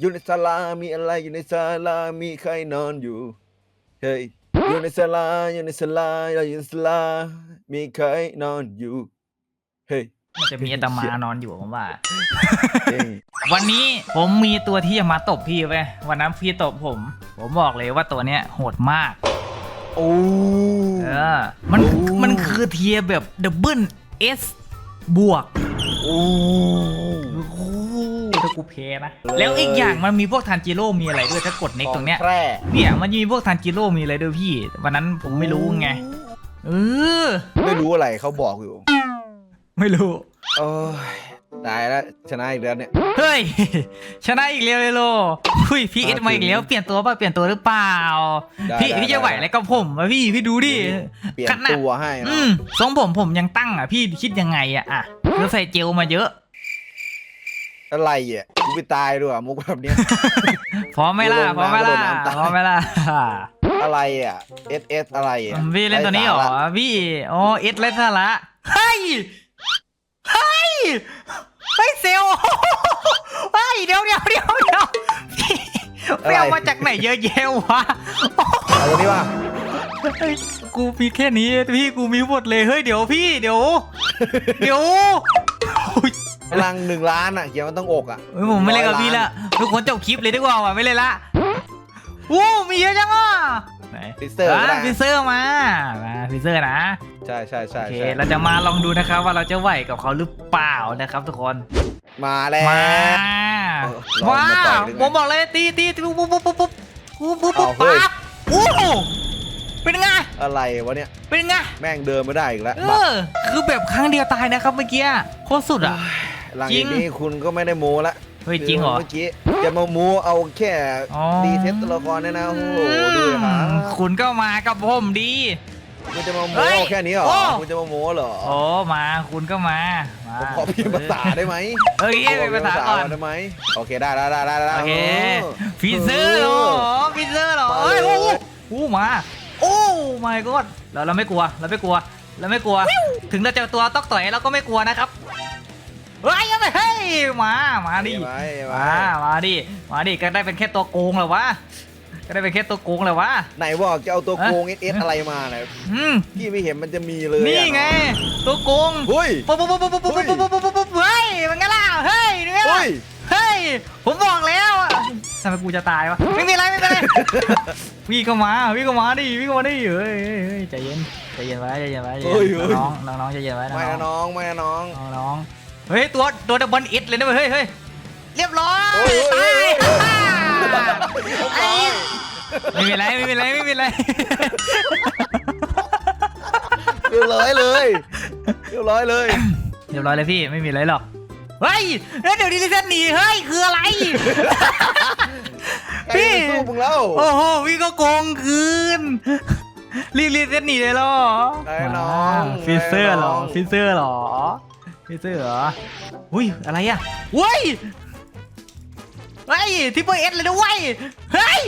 อยู่ในศาลามีอะไรอยู่ในศาลามีใครนอนอยู่เฮ้ยอยู่ในศาลาอยู่ในศาลาอยู่ในศาลามีใครนอนอยู่เฮ้ย มันจะมีอาตมานอนอยู่ผมว่า เฮ้ยวันนี้ผมมีตัวที่จะมาตบพี่ไปวันนั้นพี่ตบผม ผมบอกเลยว่าตัวเนี้ยโหดมาก โอ้ เออ มันโอ้ มันคือเทียร์แบบดับเบิลเอสบวก โอ้โอ้โหถ้า กูเพนะ แล้วอีกอย่างมันมีพวกทันจิโร่ มีอะไรด้วยถ้ากดเน็กตรงเนี้ยแพร่เนี่ยมันมีพวกทันจิโร่ มีอะไรด้วยพี่ วันนั้นผมไม่รู้ไง เออ ไม่รู้อะไรเขาบอกอยู่ ไม่รู้ โอ้ยตายแล้วชนะอีกแล้วเนี่ย เฮ้ย ชนะอีกแล้วเลยโลหุยพี่เอสมาอีกแล้ว เปลี่ยนตัวป่ะ เปลี่ยนตัวหรือเปล่า ได้พี่ได้พี่จะไหวได้อะไรกับผมวะพี่ พี่ดูดิเปลี่ยนขนาดตัวให้อืเนาะมทรงผมผมยังตั้งอะ พี่คิดยังไงอะอะแล้วใส่เจลมาเยอะ อะไรอะกูไปตายด้วยอะมุกแบบเนี้ย พร้อมไหมล่ะลงพร้อมไหมล่ะน้ำตาพร้อมไหมล่ะอะไรอะ S S อะไรอะพี่เล่นตัวนี้เหรอไสาะพี่อ๋อเอสเล่นซะละเฮ้ยเฮ้ยเฮ้ยเซลลเฮ้ยเดี๋ยวเดี๋ยวเดี๋ยวเดี๋ยวพี่ไปเอามาจากไหนเยอะแยะวะ เอาตัวนี้ป่ะเฮ้ยกูมีแค่นี้พี่กูมีหมดเลยเฮ้ยเดี๋ยวพี่เดี๋ยว เดี๋ยวอุ๊ย พลังหนึ่งล้านอะเขียนว่าต้องอกอะผมไม่เล่นกับพี่ละทุกคนจบคลิปเลยดีกว่าว่ะไม่เล่นละวู้มีเยอะจังอะไหนฟิเซอร์มาพิเซอร์มามาพิเซอร์นะใช่ใช่ใช่โอเคเราจะมาลองดูนะครับว่าเราจะไหวกับเขาหรือเปล่านะครับ ทุกคนมาแล้ว มาว้ามาผมบอกเลยตีตีปุ๊บปุ๊บปุ๊บปุ๊บปุ๊บปุ๊บปุ๊บเอาเปั๊บโอ้โเป็นไงอะไรวะเนี่ยเป็นไง แม่งเดินไม่ได้อีกแล้วเออ คือแบบครั้งเดียวตายนะครับเมื่อกี้โคตรสุดอะ หลังจริจางกนี้คุณก็ไม่ได้โม้ละเฮ้ยจริงเหรอ เมื่อกี้จะมาโม้เอาแค่อ๋อดีเทสตัวละครเนี่ยนะโอ้โหดูเลยครับคุณก็มากับผมดี คุณจะมาเฮ้โม้ยแค่นี้เหรอโอ้ คุณจะมาโม้เหรอโอ้มาคุณก็มา มาผมขอพิมพ์ภาษาได้ไหมเอ้ยเป็นภาษาก่อน ได้ไหมโอเคได้ได้ได้ได้ได้โอเคเออฟิเซอร์เหรอฟิเซอร์เหรอมาเอ้ยเลยโอ้โหโอ้มา โอ้ my god เราเราไม่กลัว เราไม่กลัว เราไม่กลัว ถึงเราจะตัวตอกต่อยเราก็ไม่กลัวนะครับ เฮ้ยเอาไปเฮ้ยมา มาดิเอไว้เอไว้มา มาดิ มาดิก็ได้เป็นแค่ตัวโกงเหรอวะ ก็ได้เป็นแค่ตัวโกงเหรอวะ ไหนบอกจะเอาตัวฮะโกงเอสเอสอะไรมาเนี่ยอืม พี่ไม่เห็นมันจะมีเลยอะนี่ไง ตัวโกงเฮ้ย ปุ๊บปุ๊บปุ๊บปุ๊บปุ๊บปุ๊บปุ๊บปุ๊บปุ๊บปุ๊บเฮ้ยมันไงล่ะเฮ้ยเนี่ยเฮ้ย เฮ้ย ผมบอกแล้วอะทำไมกูจะตายวะ ไม่มีอะไรไม่เป็นไร พี่ก็มาพี่ก็มาดิพี่ก็มาดิเฮ้ยเฮ้ยเฮ้ยใจเย็น ใจเย็นไว้ใจเย็นไว้ใจเฮ้ยเย็เฮ้นยน้องน้องน้องใจเย็นไว้ไม่นะน้องไม่นะน้อง น้องน้อง เฮ้ยตัวตัวดับเบิลอิทเลยนะเว้ยเฮ้ยเฮ้ยเรียบร้อยโอ้ยตายโอ้ยไอ้ไม่เป็นไรไม่เป็นไรไม่เป็นไรเรียบร้อยเลยเรียบร้อยเลยเรียบร้อยเลยพี่ไม่มีอะไรหรอกเฮ้ยแล้วเดี๋ยวดิลิเซนหนีเฮ้ยคืออะไรพี่พี่สู้มึงแล้วโอ้โหพี่ก็โกงคืนรีบรีบเซนหนีเลยเหรอได้น้องฟิเซอร์เหรอได้น้องฟิเซอร์เหรอ ฟิเซอร์เหรอ อุ้ย อะไรอะเว้ยเฮ้ยทิปเปอร์เอสเลยนะเว้ย เฮ้ย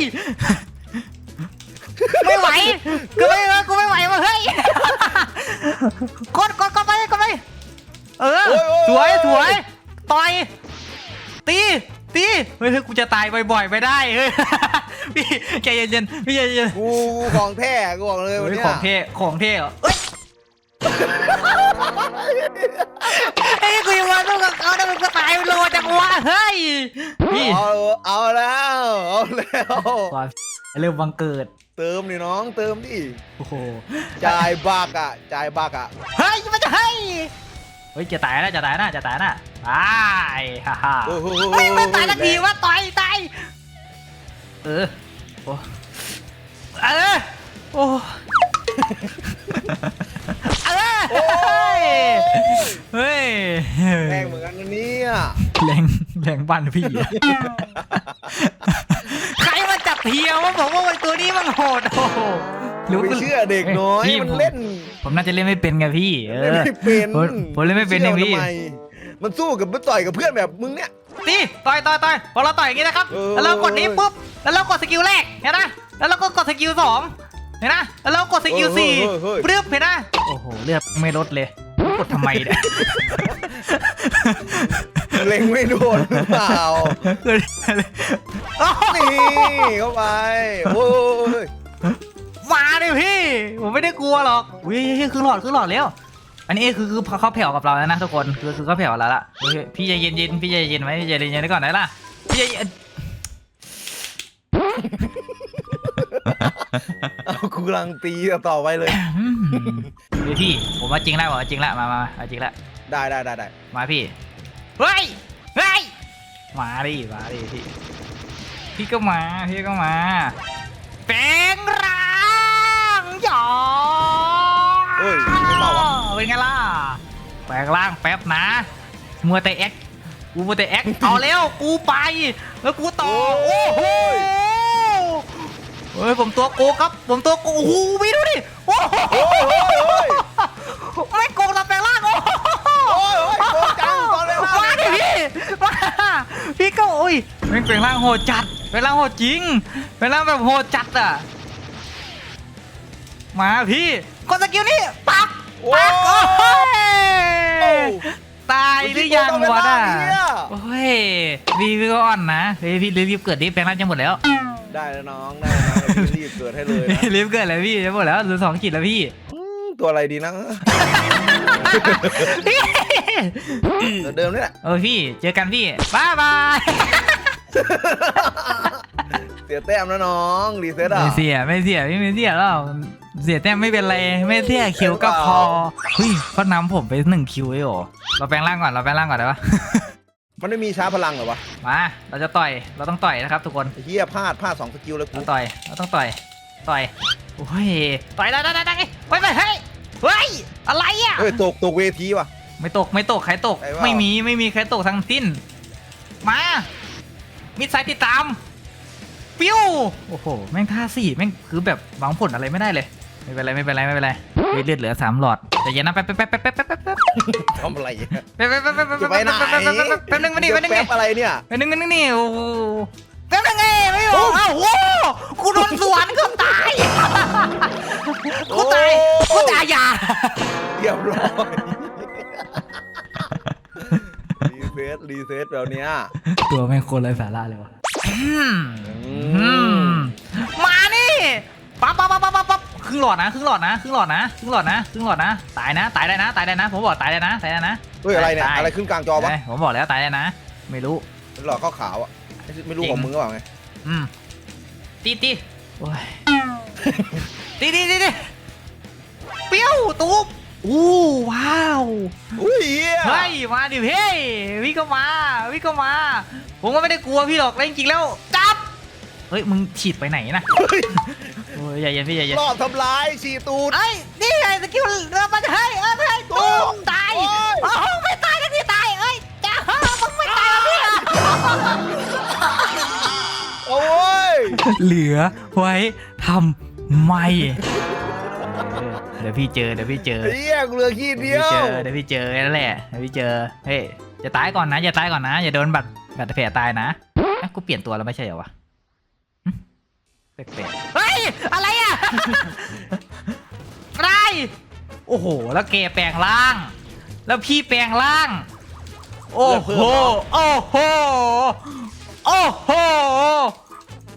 ไม่ไหว กูไม่ไหวกูไม่ไหวว่ะเฮ้ย กดกดกดไปกดไป เออโอ้ยโอ้ยสวยโอ้ยสวย ต่อย ตี ตีเฮ้ยเฮ้ยกูจะตายบ่อยๆไม่ได้ เฮ้ย พี่ใจเย็นๆพี่ใจเย็นกูของแท้กูบอกเลยๆวันเฮ้ยเนี้ยของเท่ของเท่เหรอเอ้ย ไอ้ยกูยังมาสู้กับเขาได้มันก็ตายโลจังวะเฮ้ยพี่เอาเอาแล้วเอาแล้วความเริ่มบังเกิด เติมดิน้องเติมดิโอ้โหจ่ายบักอะจ่ายบักอะเฮ้ยมันจะเฮ้ยเฮ้ยจะตายนะจะตายนะจะตายนะตายฮ่าฮ่าโอ้โหเฮ้ยมันตายทันทีว่าต่อยตายเออโอ้เออโอ้ เออเฮ้ยเฮ้ยแม่งเหมือนกันนะเนี่ยแรงแรงบ้านพี่อะใครมาจับเทียวว่าบอกว่าไอ้ตัวนี้มันโหดโอ้โหหรือไม่เชื่อเด็กน้อยพี่มันเล่นผมน่าจะเล่นไม่เป็นไงพี่เอเล่นอ ไม่เป็นผมผมเล่นไม่เป็นเองพี่ชื่มัทำไมมันสู้กับมันต่อยกับเพื่อนแบบมึงเนี่ย ตีต่อยต่อยต่อยพอเราต่อยอย่างนี้นะครับ เออ แล้วเรากดนี้ปุ๊บ แล้วเรากดสกิลแรก เห็นนะแล้วเราก็กดสกิลสองเห็นนะแล้วเรากดสกิลสี่เฮ้ยเฮ้ยปรึ๊บเห็นนะโอ้โห เลือดไม่ลดเลยกดทำไมเนี่ยเล็งไม่โดนหรือเปล่าโอ้โหนี่เข้าไปโอ้ยมาดิพี่ ผมไม่ได้กลัวหรอกอุ้ยคือหลอดคือหลอดแล้ว อันนี้คือคือเขาแผ่วกับเราแล้วนะทุกคนคือคือเขาแผ่วแล้วล่ะเฮ้ยพี่ใจเย็นเย็นๆพี่ใจเย็นไหมพี่ใจเย็นๆไว้ก่อนได้ล่ะพี่ใจเย็น เอากูกำลังตีต่อไปเลยอืมเดี๋ยวพี่ ผมว่าจริงแล้วผมว่าจริงแล้วมามามาจริงแล้วได้ได้ได้ได้มาพี่ เฮ้ย เฮ้ย มาดิ มาดิพี่ พี่ก็มา พี่ก็มาแปลงร่างหยอเฮ้ยไม่เปล่าวะเป็นไงล่ะ แปลงร่างแป๊บนะ มัวแต่แอคกูมัวแต่แอคเอาแล้ว กูไป แล้วกูต่อ โอ้โห เฮ้ยผมตัวโกงครับ ผมตัวโกงโอ้โหพี่ดูดิโอ้โหโอ้ยโอ้ยโอ้ยไม่โกงตอนแปลงร่างโอ้โหโอ้ยโอ้ยโกงจังตอนแรกมาดิพี่มาพี่ก็โอ้ยแม่งเป็นร่างโหดจัดเป็นร่างโหดจริงเป็นร่างแบบโหดจัดอะมาพี่กดสกิลนี่ปักโอ้ปักโอ้ยยตายหรือยังวะน่ะเมื่อกี้โดนไปบ้างเนี่ยโอ้ยพี่พี่ก็อ่อนนะเฮ้ยพี่รีบเกิดดิแปลงร่างจะหมดแล้วได้แล้วน้องได้แล้วน้อง รีบเกิดให้เลยนะรีบเกิดแล้วพี่จะหมดแล้วหลือสองขีดแล้วพี่ อืมตัวอะไรดีนะตัวเดิมนี่แหละโอ้พี่เจอกันพี่บ๊ายบายเสียแต้มนะน้องรีเซ็ตอะไม่เสียไม่เสียไม่ไม่เสียหรอกเสียแต้มไม่เป็นไรไม่เสียคิวก็พอเฮ้ยเขานำผมไปหนึ่งคิวเองเหรอเราแปลงร่างก่อนเราแปลงร่างก่อนได้ปะ มันไม่มีช้าพลังเหรอวะมา เราจะต่อย เราต้องต่อยนะครับทุกคน ไอ้เฮียพลาดพลาดสองสกิลเลยกูเราต่อย เราต้องต่อย ต่อย โอ้ย ต่อยได้ได้ได้ได้เฮ้ยเฮ้ยเฮ้ย เฮ้ย อะไรอะ เฮ้ยตกตกเวทีว่ะ ไม่ตกไม่ตกใครตก ใครว่า ไม่มีไม่มีใครตกทั้งสิ้น มา มิดไซด์ติดตาม ปิ้ว โอ้โห แม่งท่าสี่แม่งคือแบบหวังผลอะไรไม่ได้เลย ไม่เป็นไรไม่เป็นไรไม่เป็นไรเฮ้ยเลือดเหลือสามหลอดแต่เย็นนะแป๊บแป๊บแป๊บแป๊บแป๊บแป๊บแป๊บแป๊บทำอะไรอะแป๊บแป๊บแป๊บแป๊บแป๊บจะไปไหนแป๊บนึงแป๊บนึงแป๊บนึงแป๊บอะไรเนี่ยแป๊บนึงแป๊บนึงนี่โอ้โหแป๊บนึงไงไม่บอกอ้าวโอ้โหกูโดนสวนกูตายกูตายกูตายอย่าเรียบร้อยรีเซ็ตรีเซ็ตแบบเนี้ยตัวแม่งคนไรสาระเลยวะอือืมมมานี่ปั๊บปั๊บปั๊บปั๊บปั๊บปั๊บ ครึ่งหลอดนะครึ่งหลอดนะครึ่งหลอดนะครึ่งหลอดนะครึ่งหลอดนะ ตายนะ ตายได้นะ ตายได้นะ ผมบอกตายได้นะ ตายได้นะเฮ้ยอะไรเนี่ยตาอะไรขึ้นกลางจอปะเอ้ยผมบอกแล้วตายได้นะ ไม่รู้หลอกข้าวขาวอะไม่ไม่รู้ของมึงก็เปล่าไง อืม ตีตีโอ้ยตีตีตีตีเปี้ยวตุ๊บอู้ว้าวอุ้ยเหี้ยเฮ้ยมาดิเฮ้ยพี่ก็มาพี่ก็มา ผมก็ไม่ได้กลัวพี่หรอกแล้วจริงๆแล้วจับเฮ้ยมึงฉีดไปไหนนะ เฮ้ยโอ้ยอย่าเย็นพี่อย่าเย็นรอบทำร้ายฉีดตูด เอ้ยนี่ไงสกิลเรามันเฮ้ยเอ้ยเฮ้ยโอ้ตุ้ยมตายโอ้ย โอ้โหไม่ตายทั้งที่ตายเอ้ยจ้ามึงไม่ตายแล้วพี่โอ้ยเหลือไว้ทำไมเดี๋ยวพี่เจอเดี๋ยวพี่เจอเฮียกูเหลือขี้เดีเดี๋ยยวพี่วเจอเดี๋ยวพี่เจอนั่นแหละเดี๋ยวพี่เจอ เฮ้ยจะตายก่อนนะอย่าตายก่อนนะอย่าโดนบัตรบัตรแผลตายนะเอ้ยกูเปลี่ยนตัวแล้วไม่ใช่เหรอวะหึ แปลกๆเฮ้ย อะไรอะไร โอ้โห แล้วเกแปลงร่าง แล้วพี่แปลงร่าง โอ้โห โอ้โห โอ้โห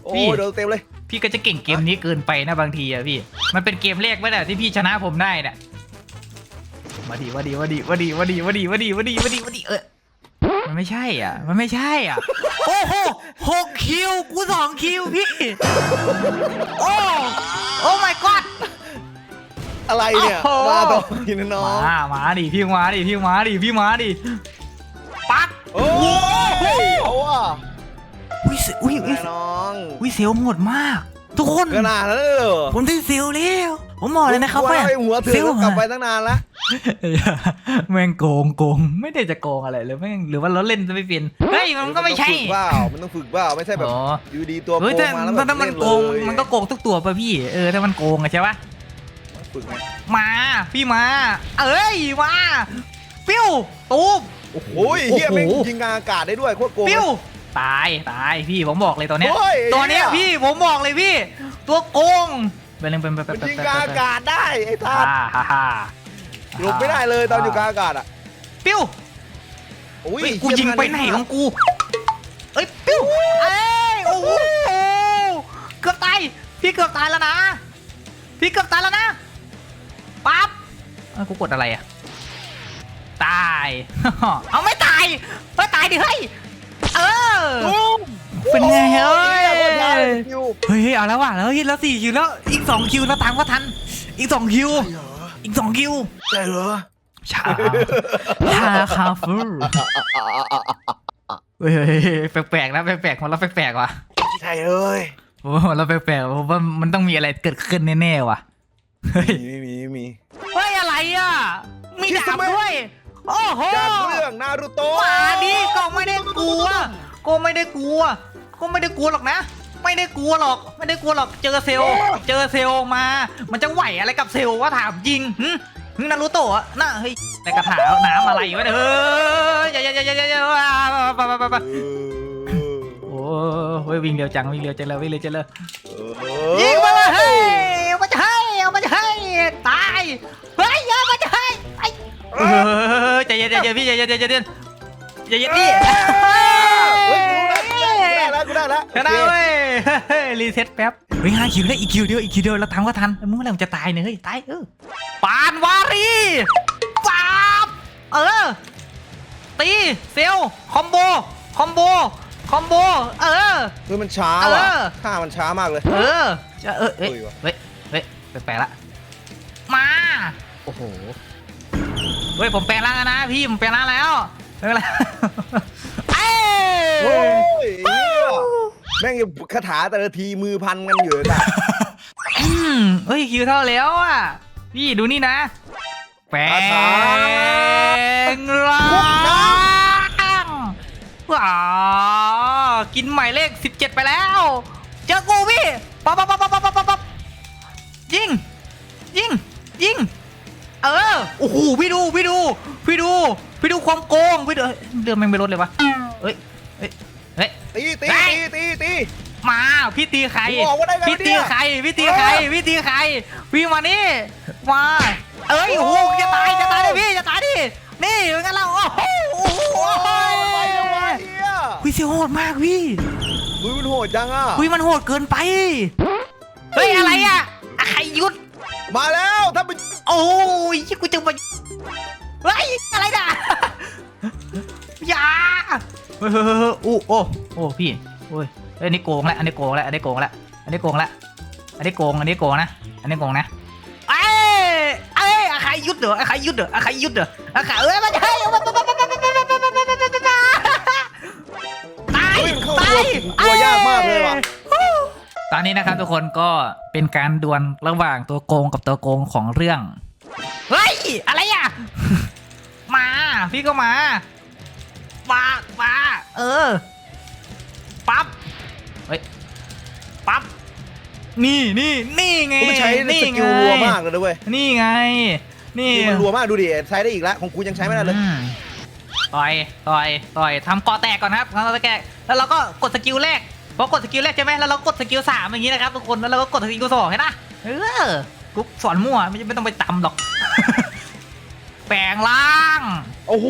โอ้พี่ยโดนเต็มเลย พี่ก็จะเก่งเกมนี้เกินไปนะบางทีอะพี่ มันเป็นเกมแรกไหมน่ะที่พี่ชนะผมได้เนี่ยมาดีมาดีมาดีมาดีมาดีมาดีมาดีมาดีมาดีมาดีเออ มันไม่ใช่อะ มันไม่ใช่อะ โอ้โหหกคิว กูสองคิวพี่ โอ้ โอ้ my god อะไรเนี่ยโอ้โห มาต่อกินนะน้อง มามาดิพี่มาดิพี่มาดิพี่มาดิปักโอ้ยเอาอะอุ้ยเซอุ้ยอุ้ยแม่น้อง อุ้ยเซลล์โหดมาก ทุกคนขนาดนั้นเลยเหรอผมได้เซลล์แล้ว ผมบอกเลยนะครับว่าว่าไอ้หัวเถื่เซลอนล์กลับไปตั้งนานแล้วแม่งโกงโกงไม่ได้จะโกงอะไรเลยแม่งหรือว่าเราเล่นจะไม่เป็นเฮ้ยมันก็ไม่ใช่นต้องฝึกเปล่ามันต้องฝึกเปล่าไม่ใช่แบบอ๋ออยู่ดีตัวโกเฮ้ยงแต่มาแล้วแบบถ้ามันเล่นโกงเลยมันก็โกงทุกตัวป่ะพี่เออถ้ามันโกงอะใช่ปะฝึกไงมาพี่มา เอ้ยมาปิ้วตูมโอ้ยเฮียโอ้โหแม่งยิงกลางอากาศได้ด้วยโคตรโกงปิ้ว ตายตายพี่ผมบอกเลยตัวเนี้ยโอ้ยตัวเนี้ยเหี้ย พี่ผมบอกเลยพี่ ตัวโกงเป็นเรื่องเป็นเป็นมันเป็นยิงกลางอากาศได้ไอ้ท่าฮ่าฮ่าฮ่าหลบไม่ได้เลยตอนอยู่กลางอากาศอะปิ้วโอ้ยเฮ้ยกูเหี้ยิงไปไหนของกูเอ้ยปิ้วเอ้ยโอ้โหเกือบตายพี่เกือบตายแล้วนะพี่เกือบตายแล้วนะปั๊บเอ้ยกูกดอะไรอะตาย เอาไม่ตายไม่ตายดิเฮ้ยเออ ตุ้มเป็นไงเฮ้ยโอ้โหเหี้ยโคตรยาวเลยคิวเฮ้ยเอาแล้วว่ะแล้วเฮ้ยแล้วสี่คิวแล้วอีกสองคิวแล้วตามก็ทัน อีกสองคิวเหรออีกสองคิวใช่เหรอชาชาคาฟูเฮ้ยเฮ้ยเฮ้ยแปลกๆนะแปลกๆของเราแปลกๆว่ะใช่เลยโอ้โหเราแปลกๆผมว่ามันต้องมีอะไรเกิดขึ้นแน่ๆว่ะเฮ้ยมีมีมีเฮ้ยอะไรอะมีดาบด้วยโอ้โหจากเรื่องนารูโตะมาดิก็ไม่ได้กลัว ก็ไม่ได้กลัว ก็ไม่ได้กลัวหรอกนะ ไม่ได้กลัวหรอก ไม่ได้กลัวหรอก เจอเซลลเจอเซลลมา มันจะไหวอะไรกับเซลลว่าถามจริงหึหึนารูโตะน่ะเฮ้ยในกระถาน้ำอะไรวะเนี่ยเฮ้ยอย่าอย่าอย่าอย่าอย่าไปไปไปไปโอ้เฮ้ยวิ่งเร็วจังวิ่งเร็วจังเลยวิ่งเร็วจังเลย ยิงมาเลยเฮ้ยเอามาจะให้เอามาจะให้ตายเฮ้ยเอามาจะให้ไอ้เออใจเย็นใจเย็นพี่ใจเย็นใจเย็นใจเย็นใจเย็นดิเฮ้ย ได้แล้วกูได้แล้วชนะเว้ยเฮ้ยรีเซ็ตแป๊บเฮ้ยห้าคิวได้อีกคิวเดียวอีกคิวเดียวแล้วทำก็ทันมึงเมื่อไหร่มึงจะตายเนี่ยเฮ้ยตายเออปานวารีปาบเออตีเซลคอมโบคอมโบคอมโบเออคือมันช้าเออว่ะท่ามันช้ามากเลย เออจะเออเอ้ยเฮ้ยวะเฮ้ยเฮ้ยแปลกๆละมาโอ้โหเฮ้ยผมแปลงร่างแล้วนะพี่ผมแปลงร่างแล้วไม่เป็นไรเอ้โอ้ยยเหี้ย แม่งคาถาแต่ละทีมือพันกันอยู่แต่อืมเฮ้ยคิวเท่าแล้วอะพี่ดูนี่นะแปลงร่างว้ากินหมายเลข 17 ไปแล้ว เจอกูพี่ปั๊บปั๊บปั๊บปั๊บปั๊บปั๊บปั๊บยิง ยิง ยิง เออ โอ้โห พี่ดู พี่ดู พี่ดู พี่ดูความโกง พี่ดูเอ้ยเดือดแม่งไม่ลดเลยวะเฮ้ยเฮ้ย เฮ้ย ตีตีได้ ตีตีตี มาพี่ตีใครมึงบอกว่าได้ไงพี่ตีเนี่ยใครพี่ตีใครพี่ตีใครพี่มานี่มาเอ้ยโอ้โหจะตายจะตายเลยพี่จะตายดินี่เป็นไงเราโอ้โหโอ้โหโอ้ยไปแล้ววะเฮียวิเสียโหดมากพี่มือมันโหดจังอะวิมันโหดเกินไปเฮ้ยอะไรอะอะใครหยุดมาแล้วถ้าเป็นโอ้ยกูจะมาเฮ้ยอะไรน่ะ อย่าเฮ้ยเฮ้ยเฮ้ยเฮ้ยโอ้โอ้โอ้พี่โอ้ยเอ้ยอันนี้โกงแล้วอันนี้โกงแล้วอันนี้โกงแล้วอันนี้โกงแล้วอันนี้โกงอันนี้โกงนะอันนี้โกงนะเอ้ยเอ้ยอะใครยุดเหรออะใครยุดเหรออะใครยุดเหรออะใครเอ้ยมันใช่เอามาตายเฮ้ยมันเข้าตาตัวยตัวยากมากเลยว่ะ ตอนนี้นะครับทุกคนก็เป็นการดวลระหว่างตัวโกงกับตัวโกงของเรื่อง เฮ้ย อะไรอะ มา พี่ก็มา มามาเออ ปั๊บ เฮ้ย ปั๊บ นี่นี่นี่ไงกูไม่ใช้นี่สไงกิลรัวมากเลยนะเว้ยนี่ไง นี่สกิลมันรัวมากดูดิใช้ได้อีกแล้วของกูยังใช้ไม่ได้เลยอืมต่อยต่อยต่อยทำเกาะแตกก่อนครับทำเกาะแตกแล้วเราก็กดสกิลแรกพอกดสกิลแรกใช่ไหมแล้วเราก็กดสกิลสามอย่างนี้นะครับทุกคนแล้วเราก็กดสกิลสองเห็นปะเออกูสอนมั่วไม่ไม่ต้องไปตำหรอก แปลงร่างโอ้โห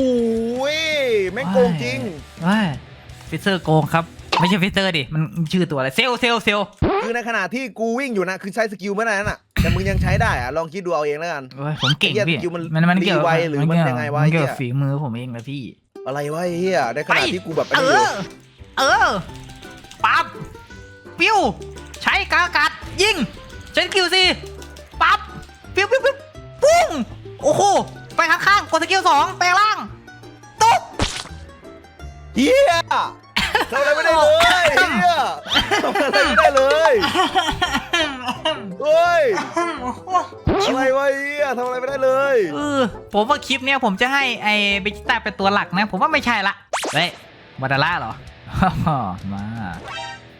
แม่งโกงจริงเฮ้ยฟิเซอร์โกงครับ ไม่ใช่ฟิเซอร์ดิ มันชื่อตัวอะไร เซลลเซลลเซลลคือในขณะที่กูวิ่งอยู่นะ คือใช้สกิลไม่ได้นั่นน่ะ แต่มึงยังใช้ได้อะลองคิดดูเอาเองแล้วกันเฮ้ยผมเก่งไอ้เหี้ยพี่ สกิลมันมันมันเกี่ยวรีไวหรือมันเกี่วยังไงวะมันเกี่ยวไอ้เหี้ย ฝีมือผมเองนะพี่ อะไรวะไอ้เฮียในขณะที่กูแบบเอไอ้นี่อยู่ อ เออ ปั๊บ ปิ้ว ใช้กากัดยิงใช้สกิลสิ ปั๊บ ปิ้วปิ้วปิ้วปุ้ง โอ้โห ไปข้างๆกดสกิลสองแปลงร่าง ตุ๊บ เฮียทำอะไรไม่ได้เลยเฮียทำอะไรไม่ได้เลยเฮ้ยอะไรวะเฮียทำอะไรไม่ได้เลยเออผมว่าคลิปเนี้ยผมจะให้ไอ้เบจิต้าเป็นตัวหลักนะ ผมว่าไม่ใช่ละเฮ้ยมาดาร่าเหรอ มา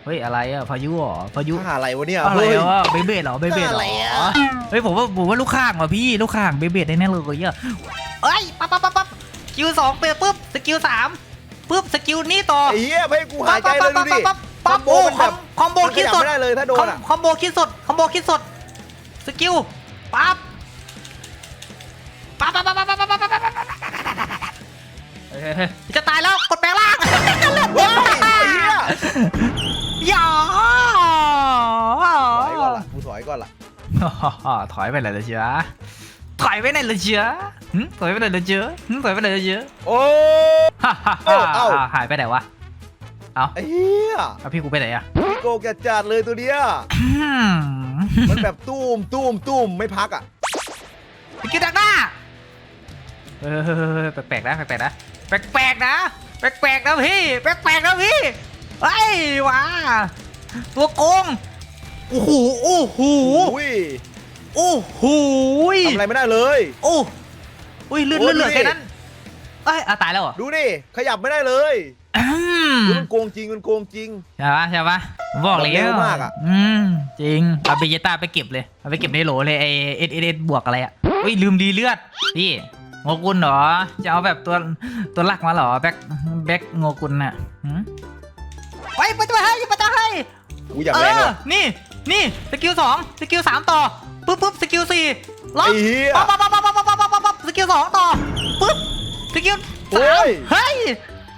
เฮ้ยอะไรอะพายุเหรอพายุท่าอะไรวะเนี่ยอะไรเฮ้ย วะเบเบดเหรอเบเบดเหรอะไรออะเฮ้ยผมว่าผมว่าลูกข้างว่ะพี่ลูกข้างเบเบดได้แน่เลยเยอะเอ้ยปั๊บปั๊บปั๊บปั๊บสกิลสองเปิดปุ๊บสกิลสามปุ๊บสกิลนี้ต่อไอ้เฮียไม่ให้กูหายใจเลยดูดิ ปั๊บคปั๊อบมโบโอ้มันแบบ คอมโบมันขคิดยับสด ไม่ได้เลยถ้าโดคอนมอะ คอมโบคิดสดคอมโบคิดสดสกิลปั๊บปั๊บปั๊บปั๊บปั๊บปั๊บปั๊บปั๊บปั๊บปั๊บเฮ้ย ถอยไปไหนเลยเชียถอยไปไหนเลยเชียหึถอยไปไหนเลยเชียหึถอยไปไหนเลยเชียโอ้ฮ่าฮ่าเอ้าฮ่าเอ้าหายไปไหนวะเอาไอ้เหี้ยเอาพี่กูไปไหนอะพี่โกแกจัดเลยตัวเนี้ยอืมมันแบบตุ้มตุ้มตุ้มไม่พักอะไปกินดักหน้าเออแปลกๆนะแปลกๆนะแปลกๆนะแปลกๆนะพี่แปลกๆนะพี่ไอ้ยว้าตัวโกงโอ้โหโอ้โหอุ้ย โอ้โหทำอะไรไม่ได้เลย โอ้อุ้ยเลื่อนโอ้เลื่อนเหลือดูดิ แค่นั้นเอ้ยอะตายแล้วเหรอดูดิขยับไม่ได้เลยอืมดูมันโกงจริงมันโกงจริง ใช่ปะใช่ปะผมบอกเลยเร็วมากอะ อืมจริงเอาไปเยต้าไปเก็บเลยเอาไปเก็บในโหลเลยไอเอสเอสบวกอะไรอะอุ้ยลืมดีเลือดพี่โงกุลเหรอจะเอาแบบตัวตัวหลักมาเหรอแบ็คแบ็คโงกุลน่ะหืมไปไปจะไปให้ไปจะให้ กูอยากแรงเลยนี่ นี่ สกิลสองสกิลสามต่อ ปุ๊บปุ๊บสกิลสี่ล็อกไอ้เหี้ยปั๊บปั๊บปั๊บปั๊บปั๊บปั๊บปั๊บปั๊บสกิลสองต่อปุ๊บสกิลเฮ้สามย เฮ้ย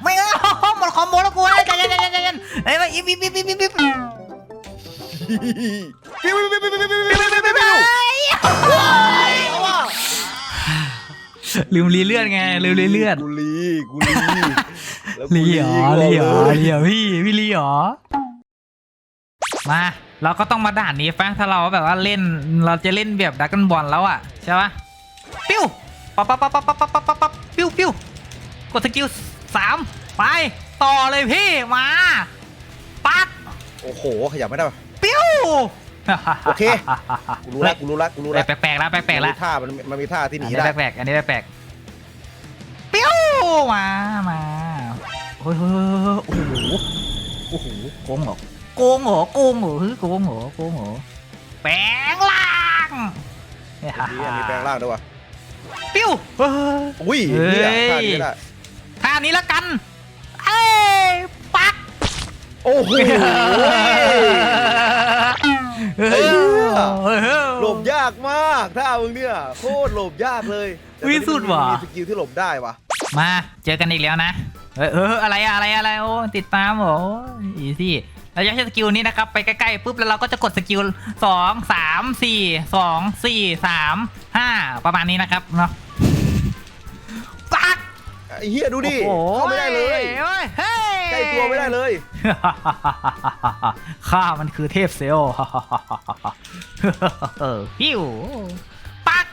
ไม่เอาหมดคอมโบแล้วกูใจเย็นใจเย็นใจเย็นเฮ้ยอิบอิบอิบอิบอิบอิบ ปิ้วปิ้วปิ้วปิ้วปิ้วปิ้วปิ้วปิ้วปิ้วเอาว่ะลืมรีเลือดไงลืมรีเลือดกูลีกูลีแล้วกูรีเหรอกูรีเหรอเลยรีเหรอพี่พี่รีเหรอมา เราก็ต้องมาด่านนี้แฟงถ้าเราแบบว่าเล่นเราจะเล่นแบบดักกันบอลแล้วอะใช่ปะปิ้วปั๊บปั๊บปั๊บปั๊บปั๊บปั๊บปั๊บปิ้วปิ้วกดสกิลสามไปต่อเลยพี่มาปั๊กโอ้โหขยับไม่ได้ปิ้วโอเคกูรู้ละกูรู้ละกูรู้ละแปลกๆแล้วแปลกๆแล้วท่ามันมันมีท่าที่หนีได้แปลกๆอันนี้แปลกๆปิ้วมามาโอ้โหโอ้โหโค้งหรอ โกงเหรอโกงเหรอเฮ้ยโกงเหรอโกงเหรอแปลงล่างเนี่ยนี่มีแปลงร่างด้วยว่ะปิ้วเฮ้ยอุ้ยเฮ้ยเนี่ยท่านี้ได้ท่านี้ละกัน เอ้ยปักโอ้โหเฮ้ยไอ้เหี้ยเฮ้ย หลบยากมากท่ามึงเนี่ยโคตรหลบยากเลยแต่วิสุดว่ะ มีสกิลที่หลบได้ว่ะมาเจอกันอีกแล้วนะ เออเอออะไรอะอะไรอะไรโอ้ติดตามโอ้อีซี่ เราจะใช้สกิลนี้นะครับ ไปใกล้ๆปุ๊บแล้วเราก็จะกดสกิลสองสามสี่สองสี่สามห้าประมาณนี้นะครับเนาะปักไอ้เหี้ยดูดิโอ้โหเข้าไม่ได้เลยเฮ้ยเฮ้ยใกล้ตัวไม่ได้เลย ข้ามันคือเทพเซลล์เออฮิวปัก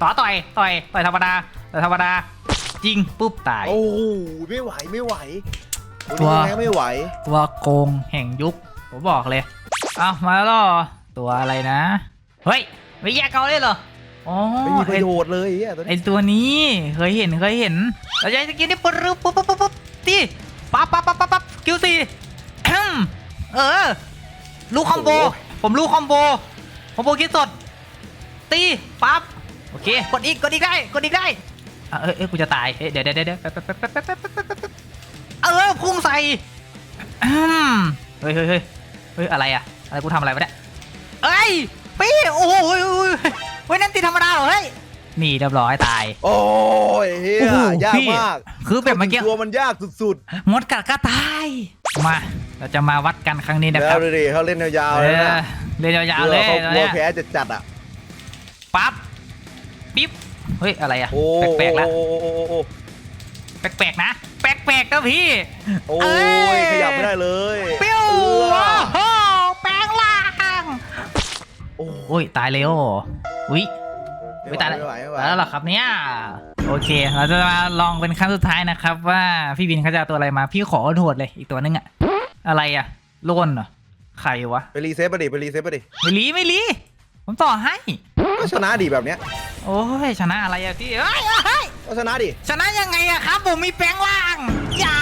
ต่อต่อยต่อยต่อยธรรมดาต่อยธรรมดาจริงปุ๊บตาย โอ้โหไม่ไหวไม่ไหว ตัวตัวนี้ยังไงไม่ไหว ตัวโกงแห่งยุค ผมบอกเลย เอามาแล้วเหรอตัวอะไรนะ เฮ้ย ไม่แยกเขาเลยเหรอ อ๋อไม่มีปไอระโยชน์เลยไอ้เหี้ยตัวไอนี้ตัวนี้ เคยเห็น เคยเห็นเราจะใช้สกิลนี่ปุ๊บปุ๊บปุ๊บปุ๊บปุ๊บตีปั๊บปั๊บปั๊บปั๊บปั๊บคิวสี่เออ ลูกคอมโบ ผมลูกคอมโบ คอมโบคิดสด ตี ปั๊บ โอเค กดอีก กดอีกได้ กดอีกได้อะเออเออกูจะตายเอ้ยเดี๋ยวเดี๋ยวเดี๋ยวแป๊บแป๊บแป๊บแป๊บแป๊บแป๊บแป๊บ แป๊บแป๊บเออพุ่งใส่อืมเฮ้ยเฮ้ยเฮ้ยเฮ้ยอะไรอะอะไรกูทำอะไรวะเนี่ยเอ้ยปีโอ้โหเฮ้ยเฮ้ยเฮ้ยนั่นตีธรรมดาเหรอเฮ้ยนี่เรียบร้อยตาย โอ้ยเฮียโอ้โหยากพี่ มากคือแบบเมื่อกี้ตัวมันยากสุดมดกัดก็ตายมาเราจะมาวัดกันครั้งนี้ๆนะคแล้รัวบดูดิเขาเล่นยาวๆเอเลยอนะเรียนยาวๆเลยเขาตอนกลัเนี้วยแพ้จะจัดๆอะปั๊บปิ๊บเฮ้ยอะไรอะโอ้แปลกๆแล้วโอ้โอ้โอ้โอ้โอ้แปลกๆนะ แปลกๆนะพี่ โอ้เอ้ยยขยับไม่ได้เลยปิ้วเออโอ้โหแปลงล่างโอ้โอ้ยตายเลยโอ้อุ้ยไม่ไม่ไหวตายแล้วไม่ไหวไม่ไหวแล้วเหรอครับเนี่ยโอเค เราจะมาลองเป็นครั้งสุดท้ายนะครับว่าพี่บินเขาจะเอาตัวอะไรมาพี่ขอโหดเลยอีกตัวนึงอะอะไรอะโลนเหรอใครวะไปรีเซ็ตไปดิไปรีเซ็ตไปดิไม่รีไม่รีผมต่อให้ ก็ชนะดิแบบเนี้ยโอ้ยชนะอะไรอะพี่เอ้ยเอ้ยก็ชนะดิชนะยังไงอะครับ ผมมีแปลงล่างอย่า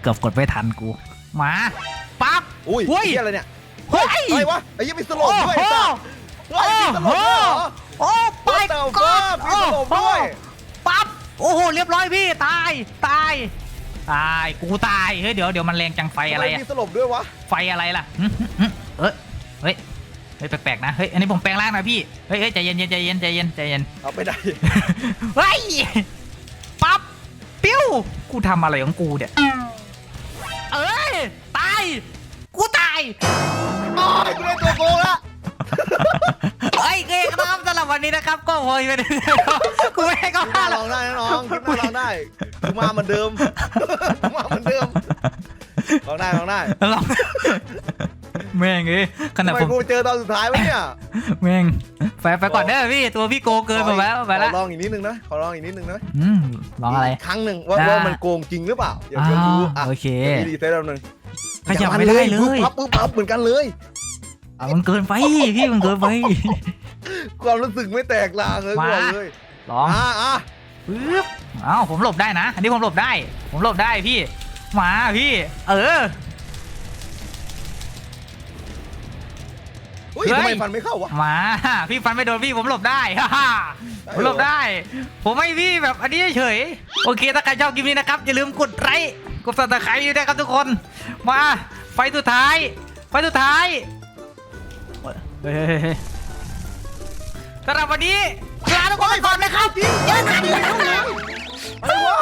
เกือบกดไม่ทันกู มาปั๊บอุ้ยเฮ้ยเฮียอะไรเนี่ยเฮ้ยอะไรวะไอ้ยี่มีสโลโอ้ปด้วยโหไอ้สัสเฮ้ยมีสโลปด้วยเหรอ โอ้ไป What the ก่อน fuck มีสโลปด้วย ปั๊บโอ้โหเรียบร้อยพี่ตายตายตายกูตายเฮ้ยเดี๋ยวเดี๋ยวมันแรงจังไฟอะไรทำมอะ มีสโลปด้วยวะไฟอะไรล่ะหึหึหึเอ้ย เฮ้ยเฮ้ยแปลกๆนะเฮ้ยอันนี้ผมแปลงร่างหนะพี่เฮ้ยเฮ้ยใจเย็นๆใจเย็นใจเย็นใจเย็นเอาไปได้ เฮ้ยปั๊บปิ้วกูทำอะไรของกูเนี่ยเอ้ยตายกูตายโอ้ยกูได้ตัวโกงละเอ้ยเกย์ครับสำหรับวันนี้นะครับ ก็โวยไปเลยกูไม่ให้ก็คลิปหห้าน้าหรลอกองได้นะน้องคลิปหน้าลองได้กูมาเหมือนเดิมกูมาเหมือนเดิมลองได้ลองได้ ลอง แม่งเอ้ยขนาดทำไมผมกูเจอตอนสุดท้ายวะเนี่ยแม่งไปไปก่อนเด้อพี่ตัวพี่โกเกินไปแล้วไปแล้วขอลองอีกนิดนึงนะขอลองอีกนิดนึงนะอืมลองอะไรกครั้งหนึ่งว่าอ่าว่ามันโกงจริงหรือเปล่าอยากจะรู้อ่าอะโอเคดี๋ยวพี่รีเซ็ตแล้วนึงขยับไม่ได้เลยปึ๊บปั๊บปึ๊บปั๊บเหมือนกันเลยอะมันเกินไปพี่มันเกินไปความรู้สึกไม่แตกต่างเลยมากูบอกเลยลองอ่าอะปึ๊บอ้าวผมหลบได้นะ อันนี้ผมหลบได้ ผมหลบได้พี่ มาพี่ เออ เฮ้ยทำไมฟันไม่เข้าวะ มา พี่ฟันไม่โดนพี่ผมหลบได้ ฮ่าฮ่าผมหลบได้ ผมให้พี่แบบอันนี้เฉยๆโอเค ถ้าใครชอบคลิปนี้นะครับ อย่าลืมกดไลค์กดซับสไครต์ด้วยนะครับทุกคน มา ไฟสุดท้าย ไฟสุดท้ายเฮ้ยเฮ้ยเฮ้ยสำหรับวันนี้ลาทุกคนไปก่อนนะครับเจอกันอะไรวะ